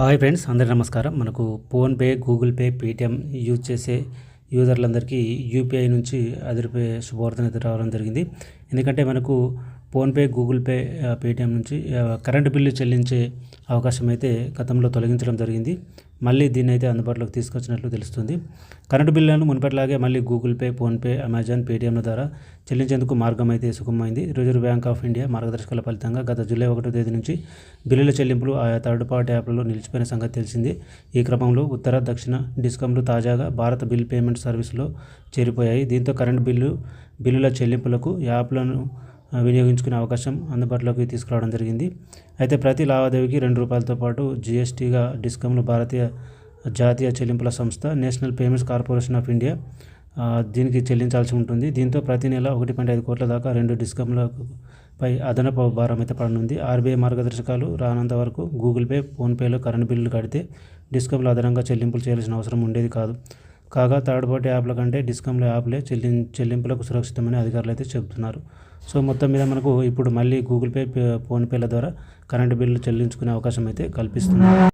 Hi friends అందరికీ నమస్కారం. మనకు PhonePe Google Pay Paytm use చేసే యూజర్లందరికీ యూపీఐ నుంచి అదిరిపే శుభవార్తను అయితే రావడం జరిగింది. ఎందుకంటే మనకు ఫోన్పే గూగుల్ పే పేటిఎం నుంచి కరెంటు బిల్లు చెల్లించే అవకాశం అయితే గతంలో తొలగించడం జరిగింది. మళ్ళీ దీన్ని అయితే అందుబాటులోకి తీసుకొచ్చినట్లు తెలుస్తుంది. కరెంటు బిల్లులను మునుపటిలాగే మళ్ళీ గూగుల్ పే ఫోన్పే అమెజాన్ పేటిఎంల ద్వారా చెల్లించేందుకు మార్గం అయితే సుగమమైంది. రిజర్వ్ బ్యాంక్ ఆఫ్ ఇండియా మార్గదర్శకాల ఫలితంగా గత జూలై ఒకటో తేదీ నుంచి బిల్లుల చెల్లింపులు ఆయా థర్డ్ పార్టీ యాప్లలో నిలిచిపోయిన సంగతి తెలిసింది. ఈ క్రమంలో ఉత్తర దక్షిణ డిస్కంలు తాజాగా భారత బిల్ పేమెంట్ సర్వీసులో చేరిపోయాయి. దీంతో కరెంటు బిల్లు బిల్లుల చెల్లింపులకు యాప్లను వినియోగించుకునే అవకాశం అందుబాటులోకి తీసుకురావడం జరిగింది. అయితే ప్రతి లావాదేవీకి రెండు రూపాయలతో పాటు జీఎస్టీగా డిస్కంలు భారతీయ జాతీయ చెల్లింపుల సంస్థ National Payments Corporation of India దీనికి చెల్లించాల్సి ఉంటుంది. దీంతో ప్రతి నెల ఒకటి పాయింట్ ఐదు కోట్ల దాకా రెండు డిస్కంలకు పై అదనపు భారం అయితే పడనుంది. ఆర్బీఐ మార్గదర్శకాలు రానంత వరకు గూగుల్ పే ఫోన్పేలో కరెంట్ బిల్లులు కడితే డిస్కంలు అదనంగా చెల్లింపులు చేయాల్సిన అవసరం ఉండేది కాదు. కాగా థర్డ్ పార్టీ యాప్ల కంటే డిస్కంల యాప్లే చెల్లి చెల్లింపులకు సురక్షితమని అధికారులు అయితే చెబుతున్నారు. సో మొత్తం మీద మనకు ఇప్పుడు మళ్ళీ గూగుల్ పే పే- ఫోన్పేల ద్వారా కరెంటు బిల్లు చెల్లించుకునే అవకాశం అయితే కల్పిస్తున్నారు.